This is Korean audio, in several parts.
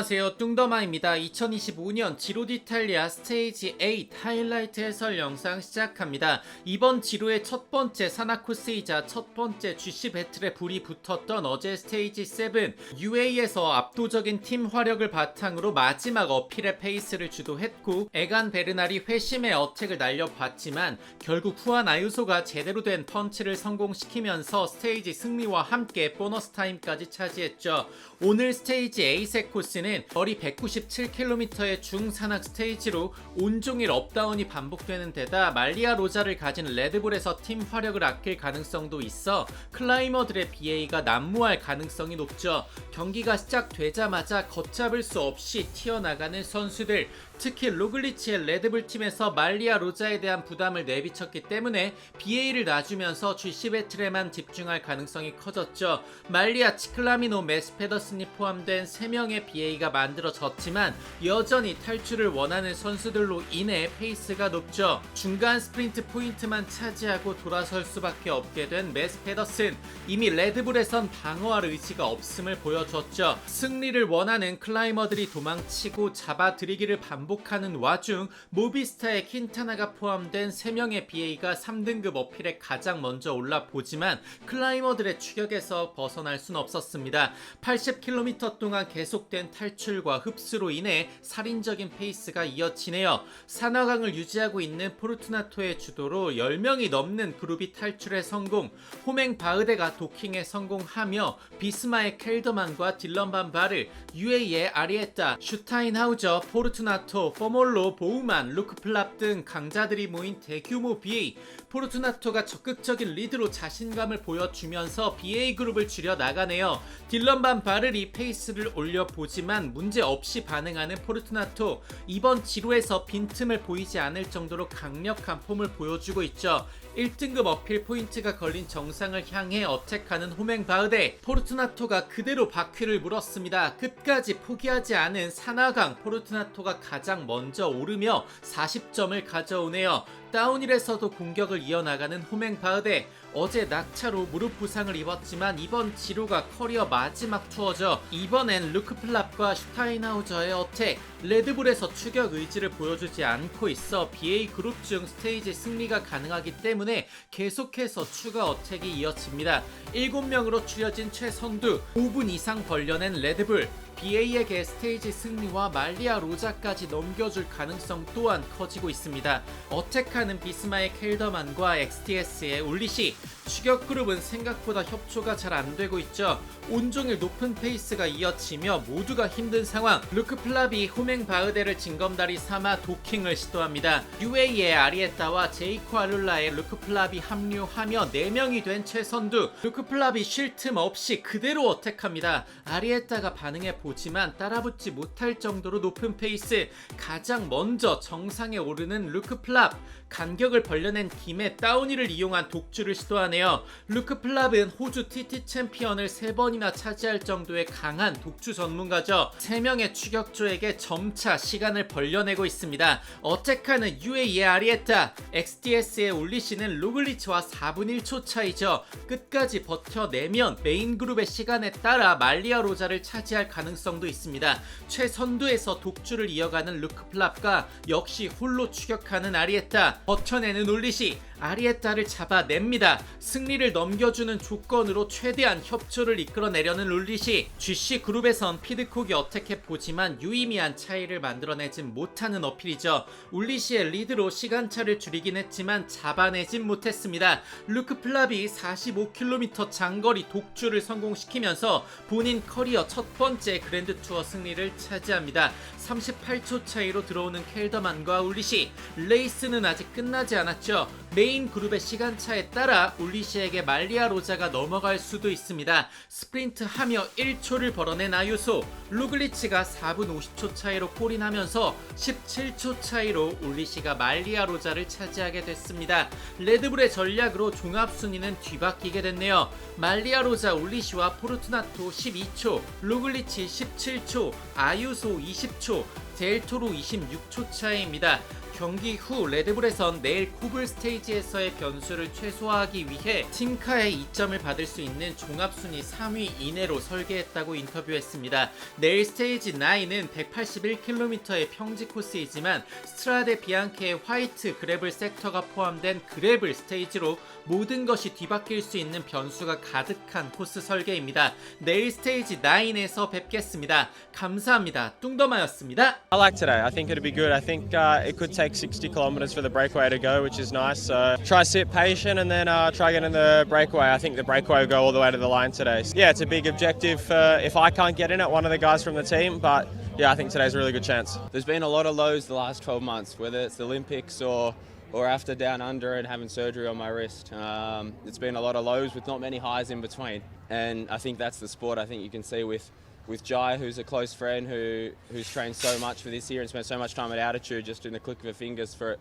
안녕하세요. 뚱더마입니다. 2025년 지로 디탈리아 스테이지 8 하이라이트 해설 영상 시작합니다. 이번 지로의 첫 번째 산악 코스이자 첫 번째 GC 배틀에 불이 붙었던 어제 스테이지 7 UA에서 압도적인 팀 화력을 바탕으로 마지막 어필의 페이스를 주도했고 에간 베르날이 회심의 어택을 날려봤지만 결국 후안 아유소가 제대로 된 펀치를 성공시키면서 스테이지 승리와 함께 보너스 타임까지 차지했죠. 오늘 스테이지 A색 코스는 거리 197km의 중산악 스테이지로 온종일 업다운이 반복되는 데다 말리아 로자를 가진 레드불에서 팀 화력을 아낄 가능성도 있어 클라이머들의 BA가 난무할 가능성이 높죠. 경기가 시작되자마자 걷잡을 수 없이 튀어나가는 선수들 특히 로글리치의 레드불 팀에서 말리아 로자에 대한 부담을 내비쳤기 때문에 BA를 놔주면서 GC 배틀에만 집중할 가능성이 커졌죠. 말리아 치클라미노 메스페더슨이 포함된 3명의 BA가 만들어졌지만 여전히 탈출을 원하는 선수들로 인해 페이스가 높죠. 중간 스프린트 포인트만 차지하고 돌아설 수밖에 없게 된 메스 페더슨 이미 레드불에선 방어할 의지가 없음을 보여줬죠. 승리를 원하는 클라이머들이 도망치고 잡아들이기를 반복하는 와중 모비스타의 킨타나가 포함된 3명의 BA가 3등급 어필에 가장 먼저 올라보지만 클라이머들의 추격에서 벗어날 순 없었습니다. 80km 동안 계속된 탈출과 흡수로 인해 살인적인 페이스가 이어지네요. 산화강을 유지하고 있는 포르투나토의 주도로 10명이 넘는 그룹이 탈출에 성공, 호맹 바흐데가 도킹에 성공하며 비스마의 켈더만과 딜런 반 바르, UA의 아리에타, 슈타인하우저, 포르투나토, 포몰로, 보우만, 루크플랍 등 강자들이 모인 대규모 BA, 포르투나토가 적극적인 리드로 자신감을 보여주면서 BA 그룹을 줄여 나가네요. 딜런 반 바르리 페이스를 올려보지만 문제 없이 반응하는 포르투나토 이번 지로에서 빈틈을 보이지 않을 정도로 강력한 폼을 보여주고 있죠. 1등급 어필 포인트가 걸린 정상을 향해 어택하는 호맹 바흐데 포르투나토가 그대로 바퀴를 물었습니다. 끝까지 포기하지 않은 산화강 포르투나토가 가장 먼저 오르며 40점을 가져오네요. 다운힐에서도 공격을 이어나가는 호맹 바흐데 어제 낙차로 무릎 부상을 입었지만 이번 지로가 커리어 마지막 투어죠. 이번엔 루크플랍과 슈타인하우저의 어택 레드불에서 추격 의지를 보여주지 않고 있어 BA 그룹 중 스테이지 승리가 가능하기 때문에 계속해서 추가 어택이 이어집니다. 7명으로 추려진 최선두 5분 이상 벌려낸 레드불 BA에게 스테이지 승리와 말리아 로자까지 넘겨줄 가능성 또한 커지고 있습니다. 어택하는 비스마의 켈더만과 XTS의 울리시 추격 그룹은 생각보다 협조가 잘 안 되고 있죠. 온종일 높은 페이스가 이어지며 모두가 힘든 상황. 루크 플랍이 호맹 바흐데를 징검다리 삼아 도킹을 시도합니다. UA의 아리에타와 제이코 알룰라의 루크 플랍이 합류하며 4명이 된 최선두. 루크 플랍이 쉴틈 없이 그대로 어택합니다. 아리에타가 반응해 보 지만 따라붙지 못할 정도로 높은 페이스. 가장 먼저 정상에 오르는 루크 플랍. 간격을 벌려낸 김에 다운이를 이용한 독주를 시도하네요. 루크 플랍은 호주 TT 챔피언을 3번이나 차지할 정도의 강한 독주 전문가죠. 3명의 추격조에게 점차 시간을 벌려내고 있습니다. 어택하는 UA의 아리에타, XTS의 울리시는 루글리치와 4분 1초 차이죠. 끝까지 버텨내면 메인 그룹의 시간에 따라 말리아 로자를 차지할 가능성 도 있습니다. 최선두에서 독주를 이어가는 루크 플랍과 역시 홀로 추격하는 아리에타, 버텨내는 울리시, 아리에타를 잡아냅니다. 승리를 넘겨주는 조건으로 최대한 협조를 이끌어내려는 룰리시 GC 그룹에선 피드콕이 어택해 보지만 유의미한 차이를 만들어내진 못하는 어필이죠. 울리시의 리드로 시간차를 줄이긴 했지만 잡아내진 못했습니다. 루크 플랍이 45km 장거리 독주를 성공시키면서 본인 커리어 첫 번째 그랜드 투어 승리를 차지합니다. 38초 차이로 들어오는 켈더만과 울리시 레이스는 아직 끝나지 않았죠. 메인 그룹의 시간차에 따라 울리시에게 말리아 로자가 넘어갈 수도 있습니다. 스프린트 하며 1초를 벌어낸 아유소 루글리치가 4분 50초 차이로 콜인하면서 17초 차이로 울리시가 말리아 로자를 차지하게 됐습니다. 레드불의 전략으로 종합 순위는 뒤바뀌게 됐네요. 말리아 로자 울리시와 포르투나토 12초, 루글리치 17초, 아유소 20초, 델토로 26초 차이입니다. 경기 후 레드불에선 내일 코블 스테이지에서의 변수를 최소화하기 위해 팀카의 2점을 받을 수 있는 종합순위 3위 이내로 설계했다고 인터뷰했습니다. 내일 스테이지 9은 181km의 평지 코스이지만 스트라데 비앙케의 화이트 그래블 섹터가 포함된 그래블 스테이지로 모든 것이 뒤바뀔 수 있는 변수가 가득한 코스 설계입니다. 내일 스테이지 9에서 뵙겠습니다. 감사합니다. 뚱더마였습니다. I like today. I think it'll be good. I think uh, it could take 60 kilometres for the breakaway to go, which is nice. So try sit patient and then uh, try getting the breakaway. I think the breakaway will go all the way to the line today. So, yeah, it's a big objective. If I can't get in it, one of the guys from the team. But yeah, I think today's a really good chance. There's been a lot of lows the last 12 months, whether it's the Olympics or or after down under and having surgery on my wrist. Um, it's been a lot of lows with not many highs in between, and I think that's the sport. I think you can see with with Jai, who's a close friend who who's trained so much for this year and spent so much time at altitude, just in the click of her fingers for it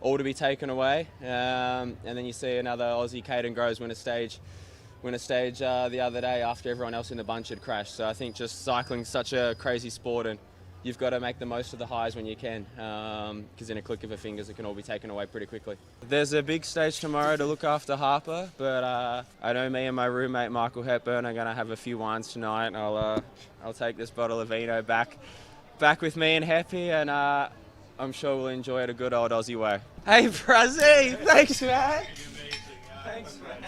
all to be taken away. Um, and then you see another Aussie, Caden Groves, win a stage win a stage uh, the other day after everyone else in the bunch had crashed. So I think just cycling's such a crazy sport, and you've got to make the most of the highs when you can, because in a click of a fingers, it can all be taken away pretty quickly. There's a big stage tomorrow to look after Harper, but uh, I know me and my roommate Michael Hepburn are going to have a few wines tonight. I'll uh, I'll take this bottle of vino back back with me and Happy, and uh, I'm sure we'll enjoy it a good old Aussie way. Hey, Brazzy, thanks, man. Thanks, man.